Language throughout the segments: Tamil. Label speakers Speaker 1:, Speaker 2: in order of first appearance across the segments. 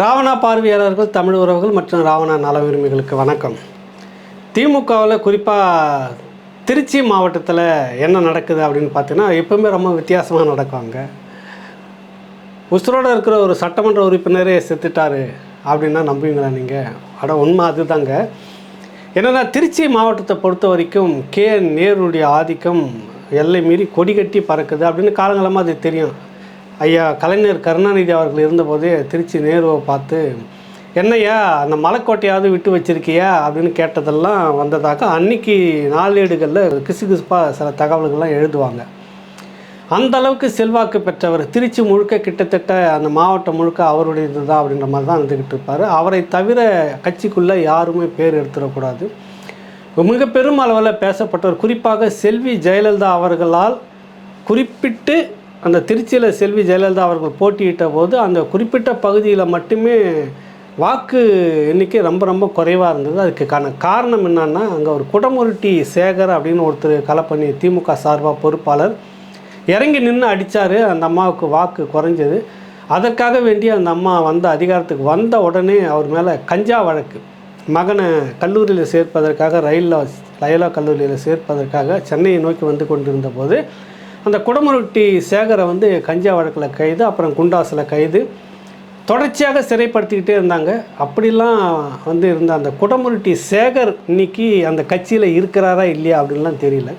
Speaker 1: ராவணா பார்வையாளர்கள் தமிழ் உறவுகள் மற்றும் ராவணா நல உரிமைகளுக்கு வணக்கம். திமுகவில் குறிப்பாக திருச்சி மாவட்டத்தில் என்ன நடக்குது அப்படின்னு பார்த்தீங்கன்னா எப்பவுமே ரொம்ப வித்தியாசமாக நடக்குவாங்க. உசுரோடு இருக்கிற ஒரு சட்டமன்ற உறுப்பினரே செத்துட்டாரு அப்படின்னா நம்புவீங்களா நீங்கள் அட உண்மை அதுதாங்க. என்னென்னா திருச்சி மாவட்டத்தை பொறுத்த வரைக்கும் கே நேருடைய ஆதிக்கம் எல்லை மீறி கொடி கட்டி பறக்குது அப்படின்னு காலங்காலமாக அது தெரியும். ஐயா கலைஞர் கருணாநிதி அவர்கள் இருந்தபோதே திருச்சி நேருவை பார்த்து என்னய்யா அந்த மலைக்கோட்டையாவது விட்டு வச்சிருக்கியா? அப்படின்னு கேட்டதெல்லாம் வந்ததாக அன்னைக்கு நாளேடுகளில் கிசு கிசுப்பாக சில தகவல்கள்லாம் எழுதுவாங்க. அந்த அளவுக்கு செல்வாக்கு பெற்றவர் திருச்சி முழுக்க கிட்டத்தட்ட அந்த மாவட்டம் முழுக்க அவருடையது தான் அப்படின்ற மாதிரி தான் இருந்துக்கிட்டு இருப்பார். அவரை தவிர கட்சிக்குள்ளே யாருமே பேர் எடுத்துடக்கூடாது. மிக பெரும் அளவில் பேசப்பட்டவர் குறிப்பாக செல்வி ஜெயலலிதா அவர்களால் குறிப்பிட்டு அந்த திருச்சியில் செல்வி ஜெயலலிதா அவர்கள் போட்டியிட்ட போது அந்த குறிப்பிட்ட பகுதியில் மட்டுமே வாக்கு எண்ணிக்கை ரொம்ப ரொம்ப குறைவாக இருந்தது. அதுக்கான காரணம் என்னன்னா அங்கே ஒரு குடமுருட்டி சேகர் அப்படின்னு ஒருத்தர் கலப்பணி திமுக சார்பாக பொறுப்பாளர் இறங்கி நின்று அடித்தார் அந்த அம்மாவுக்கு வாக்கு குறைஞ்சது. அதற்காக வேண்டி அந்த அம்மா வந்த அதிகாரத்துக்கு வந்த உடனே அவர் மேலே கஞ்சா வழக்கு. மகனை கல்லூரியில் சேர்ப்பதற்காக ரயிலில் லயலா கல்லூரியில் சேர்ப்பதற்காக சென்னையை நோக்கி வந்து கொண்டிருந்த போது அந்த குடமுருட்டி சேகரை வந்து கஞ்சா வழக்கில் கைது அப்புறம் குண்டாஸில் கைது. தொடர்ச்சியாக சிறைப்படுத்திக்கிட்டே இருந்தாங்க. அப்படிலாம் வந்து இருந்த அந்த குடமுருட்டி சேகர் இன்னைக்கு அந்த கட்சியில் இருக்கிறாரா இல்லையா அப்படின்லாம் தெரியல.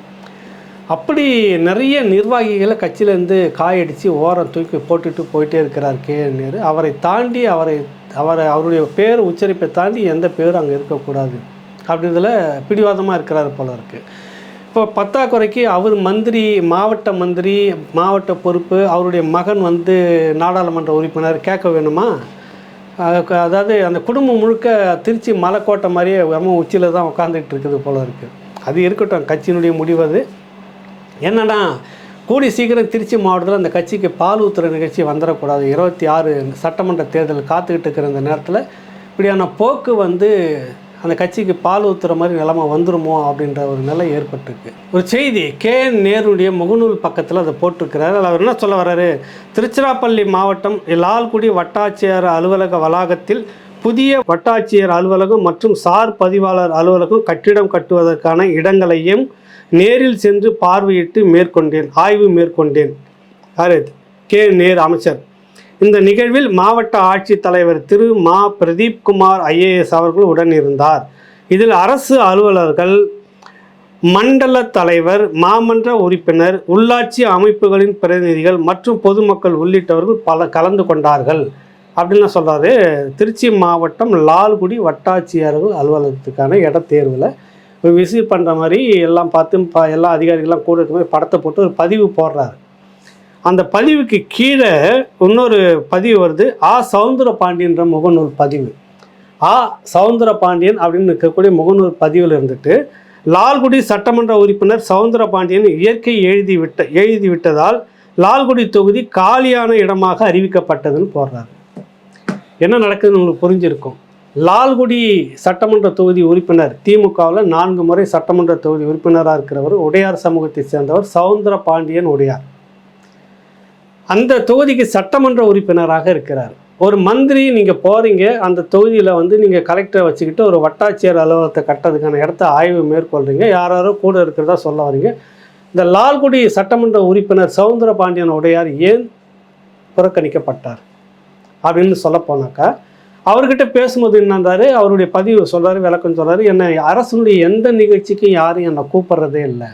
Speaker 1: அப்படி நிறைய நிர்வாகிகளை கட்சியிலேருந்து காயடித்து ஓரம் தூக்கி போட்டுட்டு போயிட்டே இருக்கிறார் கே. நேரு. அவரை தாண்டி அவரை அவரை அவருடைய பேர் உச்சரிப்பை தாண்டி எந்த பேரும் அங்கே இருக்கக்கூடாது. அப்படின்றதில் பிடிவாதமாக இருக்கிறார் போல இருக்குது இப்போ பத்தாக்குறைக்கு அவர் மந்திரி மாவட்ட மந்திரி மாவட்ட பொறுப்பு அவருடைய மகன் வந்து நாடாளுமன்ற உறுப்பினர் கேட்க வேணுமா? அதுக்கு- அதாவது அந்த குடும்பம் முழுக்க திருச்சி மலைக்கோட்டை மாதிரியே ரொம்ப உச்சியில் தான் உட்காந்துட்டு இருக்குது போல இருக்குது அது இருக்கட்டும் கட்சியினுடைய முடிவு அது. என்னென்னா கூடி சீக்கிரம் திருச்சி மாவட்டத்தில் அந்த கட்சிக்கு பால் ஊத்துற நிகழ்ச்சி வந்துடக்கூடாது இருபத்தி ஆறு சட்டமன்ற தேர்தல் காத்துக்கிட்டு இருக்கிற இந்த நேரத்தில் இப்படியான போக்கு வந்து அந்த கட்சிக்கு பால் ஊத்துற மாதிரி நிலமை வந்துருமோ அப்படின்ற ஒரு நிலை ஏற்பட்டிருக்கு. ஒரு செய்தி கே நேருடைய முகநூல் பக்கத்தில் அதை போட்டிருக்கிறார். அவர் என்ன சொல்ல வர்றாரு? திருச்சிராப்பள்ளி மாவட்டம் லால்குடி வட்டாட்சியர் அலுவலக வளாகத்தில் புதிய வட்டாட்சியர் அலுவலகம் மற்றும் சார் பதிவாளர் அலுவலகம் கட்டிடம் கட்டுவதற்கான இடங்களையும் நேரில் சென்று பார்வையிட்டு மேற்கொண்டேன் ஆய்வு மேற்கொண்டேன். யார் கே நேர் அமைச்சர். இந்த நிகழ்வில் மாவட்ட ஆட்சித்தலைவர் திரு. மா. பிரதீப் குமார் ஐஏஎஸ் அவர்கள் உடன் இருந்தார் இதில் அரசு அலுவலர்கள் மண்டல தலைவர் மாமன்ற உறுப்பினர் உள்ளாட்சி அமைப்புகளின் பிரதிநிதிகள் மற்றும் பொதுமக்கள் உள்ளிட்டவர்கள் பல கலந்து கொண்டார்கள். அப்படின்னு சொல்கிறாரு திருச்சி மாவட்டம் லால்குடி வட்டாட்சியர்கள் அலுவலகத்துக்கான இடத்தேர்வில் விசிட் பண்ணுற மாதிரி எல்லாம் பார்த்து ப எல்லா அதிகாரிகள்லாம் கூட இருக்க மாதிரி படத்தை போட்டு ஒரு பதிவு போடுறாரு. அந்த பதிவுக்கு கீழே இன்னொரு பதிவு வருது. ஆ சவுந்தர பாண்டியன்ற முகநூல் பதிவு. ஆ சவுந்தர பாண்டியன் அப்படின்னு இருக்கக்கூடிய முகநூல் பதிவில் இருந்துட்டு லால்குடி சட்டமன்ற உறுப்பினர் சவுந்தர பாண்டியன் இயற்கை எழுதி விட்ட எழுதி விட்டதால் லால்குடி தொகுதி காலியான இடமாக அறிவிக்கப்பட்டதுன்னு போடுறாரு. என்ன நடக்குதுன்னு உங்களுக்கு புரிஞ்சிருக்கும். லால்குடி சட்டமன்ற தொகுதி உறுப்பினர் திமுகவில் நான்கு முறை சட்டமன்ற தொகுதி உறுப்பினராக இருக்கிறவர் உடையார் சமூகத்தை சேர்ந்தவர் சவுந்தர பாண்டியன் உடையார். அந்த தொகுதிக்கு சட்டமன்ற உறுப்பினராக இருக்கிறார். ஒரு மந்திரி நீங்கள் போகிறீங்க அந்த தொகுதியில் வந்து நீங்கள் கலெக்டரை வச்சுக்கிட்டு ஒரு வட்டாட்சியர் அலுவலகத்தை கட்டுறதுக்கான இடத்த ஆய்வு மேற்கொள்கிறீங்க யாரோ கூட இருக்கிறதா சொல்ல வரீங்க. இந்த லால்குடி சட்டமன்ற உறுப்பினர் சவுந்தர பாண்டியன் உடையார் ஏன் புறக்கணிக்கப்பட்டார் அப்படின்னு சொல்லப்போனாக்கா அவர்கிட்ட பேசும்போது என்னன்றாரு அவருடைய பதிவு சொல்றாரு விளக்கம் சொல்றாரு. என்னை அரசனுடைய எந்த நிகழ்ச்சிக்கும் யாரும் என்னை கூப்பிட்றதே இல்லை.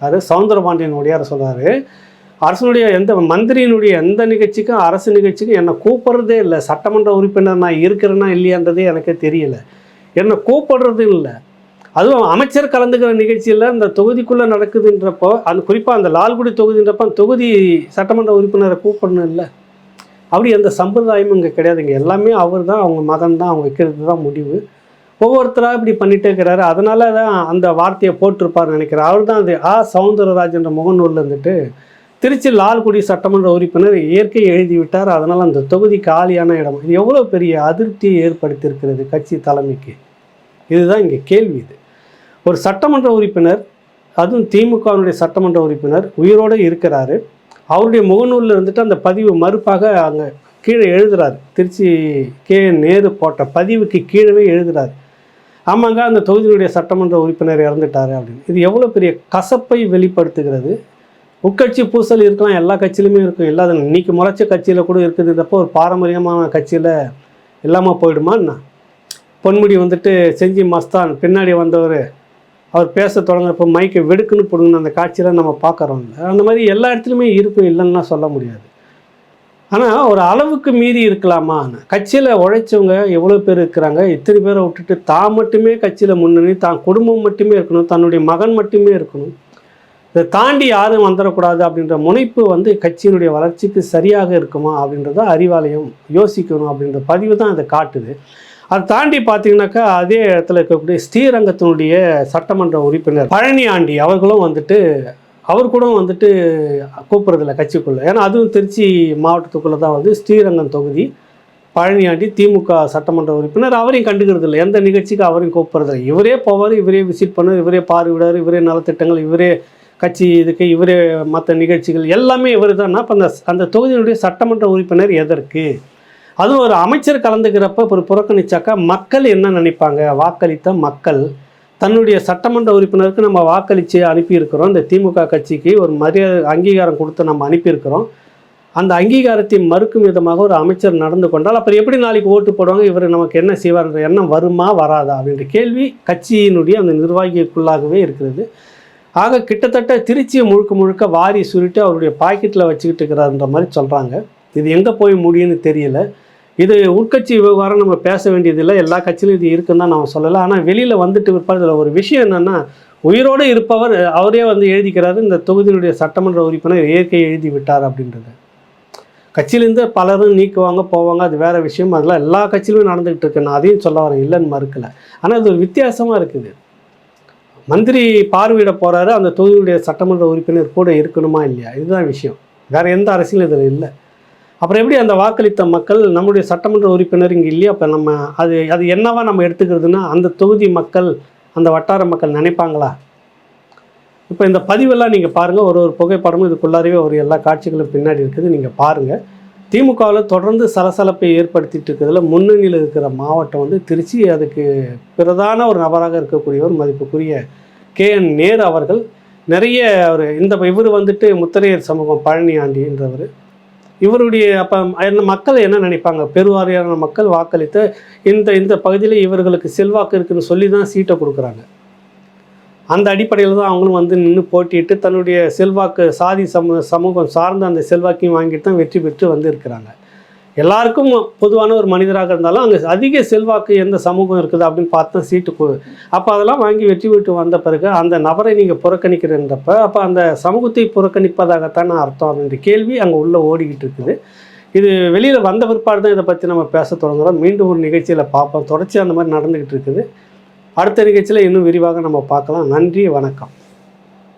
Speaker 1: அது சவுந்தரபாண்டியன் உடையார் சொல்கிறார் அரசனுடைய எந்த மந்திரியினுடைய எந்த நிகழ்ச்சிக்கும் அரசு நிகழ்ச்சிக்கும் என்னை கூப்பிட்றதே இல்லை. சட்டமன்ற உறுப்பினர் நான் இருக்கிறேன்னா இல்லையான்றதே எனக்கு தெரியல. என்னை கூப்பிடுறது இல்லை. அதுவும் அமைச்சர் கலந்துக்கிற நிகழ்ச்சியில் இந்த தொகுதிக்குள்ளே நடக்குதுன்றப்போ அந்த குறிப்பாக அந்த லால்குடி தொகுதின்றப்போ அந்த தொகுதி சட்டமன்ற உறுப்பினரை கூப்பிடணும் இல்லை. அப்படி எந்த சம்பிரதாயமும் இங்கே கிடையாதுங்க எல்லாமே அவர் தான் அவங்க மகன் தான் அவங்க வைக்கிறது தான் முடிவு. ஒவ்வொருத்தராக இப்படி பண்ணிகிட்டே இருக்கிறாரு. அதனால தான் அந்த வார்த்தையை போட்டிருப்பார்னு நினைக்கிறேன். அவர் தான் அது ஆ சவுந்தரராஜன்ற முகநூலில் இருந்துட்டு திருச்சி லால்குடி சட்டமன்ற உறுப்பினர் இயற்கை எழுதி விட்டார் அதனால் அந்த தொகுதி காலியான இடம். இது எவ்வளோ பெரிய அதிருப்தியை ஏற்படுத்தியிருக்கிறது கட்சி தலைமைக்கு? இதுதான் இங்கே கேள்வி இது. ஒரு சட்டமன்ற உறுப்பினர் அதுவும் திமுகவினுடைய சட்டமன்ற உறுப்பினர் உயிரோடு இருக்கிறாரு. அவருடைய முகநூலில் இருந்துட்டு அந்த பதிவு மறுப்பாக அங்கே கீழே எழுதுறாரு. திருச்சி கே நேரு போட்ட பதிவுக்கு கீழவே எழுதுறாரு. ஆமாங்க அந்த தொகுதியினுடைய சட்டமன்ற உறுப்பினர் இறந்துட்டாரு அப்படின்னு. இது எவ்வளோ பெரிய கசப்பை வெளிப்படுத்துகிறது. உட்கட்சி பூசல் இருக்கலாம் எல்லா கட்சியிலுமே இருக்கும். இல்லாத இன்னைக்கு முளைச்ச கட்சியில் கூட இருக்குதுன்றப்போ ஒரு பாரம்பரியமான கட்சியில் இல்லாமல் போயிடுமா என்ன? பொன்முடி வந்துட்டு செஞ்சி மஸ்தான் பின்னாடி வந்தவர் அவர் பேச தொடங்குறப்போ மைக்கை வெடுக்குன்னு போடுங்கன்னு அந்த காட்சியெலாம் நம்ம பார்க்குறோம் அந்த மாதிரி எல்லா இடத்துலையுமே இருக்கும் இல்லைன்னா சொல்ல முடியாது. ஆனால் ஒரு அளவுக்கு மீறி இருக்கலாமா? கட்சியில் உழைச்சவங்க எவ்வளோ பேர் இருக்கிறாங்க? இத்தனை பேரை விட்டுட்டு தான் மட்டுமே கட்சியில் முன்னணி தான் குடும்பம் மட்டுமே இருக்கணும் தன்னுடைய மகன் மட்டுமே இருக்கணும். இதை தாண்டி யாரும் வந்துடக்கூடாது அப்படின்ற முனைப்பு வந்து கட்சியினுடைய வளர்ச்சிக்கு சரியாக இருக்குமா அப்படின்றத அறிவாலயம் யோசிக்கணும் அப்படின்ற பதிவு தான் அதை காட்டுது. அதை தாண்டி பார்த்தீங்கன்னாக்கா அதே இடத்துல இருக்கக்கூடிய ஸ்ரீரங்கத்தினுடைய சட்டமன்ற உறுப்பினர் பழனி ஆண்டி அவர்களும் வந்துட்டு அவர் கூட வந்துட்டு கூப்பிட்றதில்ல கட்சிக்குள்ளே. ஏன்னா அதுவும் திருச்சி மாவட்டத்துக்குள்ளே தான் வந்து ஸ்ரீரங்கம் தொகுதி. பழனியாண்டி திமுக சட்டமன்ற உறுப்பினர் அவரையும் கண்டுக்கிறது இல்லை எந்த நிகழ்ச்சிக்கு அவரையும் கூப்பிட்றதில்ல. இவரே போவார் இவரே விசிட் பண்ணுவார் இவரே பார்வையிடார் இவரே நலத்திட்டங்கள் இவரே கட்சி இதுக்கு இவரே மற்ற நிகழ்ச்சிகள் எல்லாமே இவர் தான் அப்போ அந்த அந்த தொகுதியினுடைய சட்டமன்ற உறுப்பினர் எதற்கு? அதுவும் ஒரு அமைச்சர் கலந்துக்கிறப்ப ஒரு புறக்கணிச்சாக்கா மக்கள் என்ன நினைப்பாங்க? வாக்களித்த மக்கள் தன்னுடைய சட்டமன்ற உறுப்பினருக்கு நம்ம வாக்களித்து அனுப்பியிருக்கிறோம். இந்த திமுக கட்சிக்கு ஒரு மரியாதை அங்கீகாரம் கொடுத்து நம்ம அனுப்பியிருக்கிறோம். அந்த அங்கீகாரத்தை மறுக்கும் விதமாக ஒரு அமைச்சர் நடந்து கொண்டால் அப்புறம் எப்படி நாளைக்கு ஓட்டு போடுவாங்க? இவர் நமக்கு என்ன செய்வார்ன்ற எண்ணம் வருமா வராதா? அப்படின்ற கேள்வி கட்சியினுடைய அந்த நிர்வாகிக்குள்ளாகவே இருக்கிறது. ஆக கிட்டத்தட்ட திருச்சியை முழுக்க முழுக்க வாரி சுருட்டு அவருடைய பாக்கெட்டில் வச்சுக்கிட்டு இருக்கிறாருன்ற மாதிரி சொல்கிறாங்க இது எங்கே போய் முடியும்னு தெரியல. இது உட்கட்சி விவகாரம் நம்ம பேச வேண்டியதில்லை. எல்லா கட்சியிலும் இது இருக்குன்னு தான் நம்ம சொல்லலை. ஆனால் வெளியில் வந்துட்டு இருப்பார். இதில் ஒரு விஷயம் என்னென்னா உயிரோடு இருப்பவர் அவரே வந்து எழுதிக்கிறாரு. இந்த தொகுதியினுடைய சட்டமன்ற உறுப்பினர் இயற்கை எழுதி விட்டார் அப்படின்றது. கட்சியிலேருந்து பலரும் நீக்குவாங்க போவாங்க. அது வேறு விஷயம். அதெல்லாம் எல்லா கட்சியிலுமே நடந்துகிட்டு இருக்கு. நான் அதையும் சொல்ல வரேன். இல்லைன்னு மறுக்கலை. ஆனால் இது ஒரு வித்தியாசமாக இருக்குது. மந்திரி பார்வையிட போகிறாரு அந்த தொகுதியுடைய சட்டமன்ற உறுப்பினர் கூட இருக்கணுமா இல்லையா? இதுதான் விஷயம். வேறு எந்த அரசியலும் இதில் இல்லை. அப்புறம் எப்படி அந்த வாக்களித்த மக்கள் நம்முடைய சட்டமன்ற உறுப்பினர் இங்கே இல்லையா? அப்போ நம்ம அது அது என்னவா நம்ம எடுத்துக்கிறதுனா அந்த தொகுதி மக்கள் அந்த வட்டார மக்கள் நினைப்பாங்களா? இப்போ இந்த பதிவெல்லாம் நீங்கள் பாருங்கள் ஒரு ஒரு புகைப்படமும் இதுக்குள்ளாரவே ஒரு எல்லா காட்சிகளும் பின்னாடி இருக்குது. நீங்கள் பாருங்கள் திமுகவில் தொடர்ந்து சலசலப்பை ஏற்படுத்திட்டு இருக்கிறதுல முன்னணியில் இருக்கிற மாவட்டம் வந்து திருச்சி. அதுக்கு பிரதான ஒரு நபராக இருக்கக்கூடியவர் மதிப்புக்குரிய கே. என். நேரு அவர்கள். நிறைய ஒரு இந்த இவர் வந்துட்டு முத்தரையர் சமூகம் பழனி ஆண்டின்றவர் இவருடைய அப்போ என்ன மக்கள் என்ன நினைப்பாங்க? பெருவாரியான மக்கள் வாக்களித்த இந்த இந்த பகுதியில் இவர்களுக்கு செல்வாக்கு இருக்குன்னு சொல்லி தான் சீட்டை கொடுக்குறாங்க. அந்த அடிப்படையில் தான் அவங்களும் வந்து நின்று போட்டிட்டு தன்னுடைய செல்வாக்கு சாதி சமூக சமூகம் சார்ந்த அந்த செல்வாக்கையும் வாங்கிட்டு தான் வெற்றி பெற்று வந்திருக்கிறாங்க. எல்லாருக்கும் பொதுவான ஒரு மனிதராக இருந்தாலும் அங்கே அதிக செல்வாக்கு எந்த சமூகம் இருக்குது அப்படின்னு பார்த்து சீட்டு கொடு. அப்போ அதெல்லாம் வாங்கி வெற்றி பெற்று வந்த பிறகு அந்த நபரை நீங்கள் புறக்கணிக்கிறன்றப்ப அப்போ அந்த சமூகத்தை புறக்கணிப்பதாகத்தான் அர்த்தம் அப்படின்ற கேள்வி அங்கே உள்ளே ஓடிக்கிட்டு இருக்குது. இது வெளியில் வந்த பிற்பாடு தான் இதை பற்றி நம்ம பேச தொடங்குறோம். மீண்டும் ஒரு நிகழ்ச்சியில் பார்ப்போம். தொடர்ச்சி அந்த மாதிரி நடந்துக்கிட்டு இருக்குது. அடுத்த நிகழ்ச்சியில் இன்னும் விரிவாக நம்ம பார்க்கலாம். நன்றி வணக்கம்.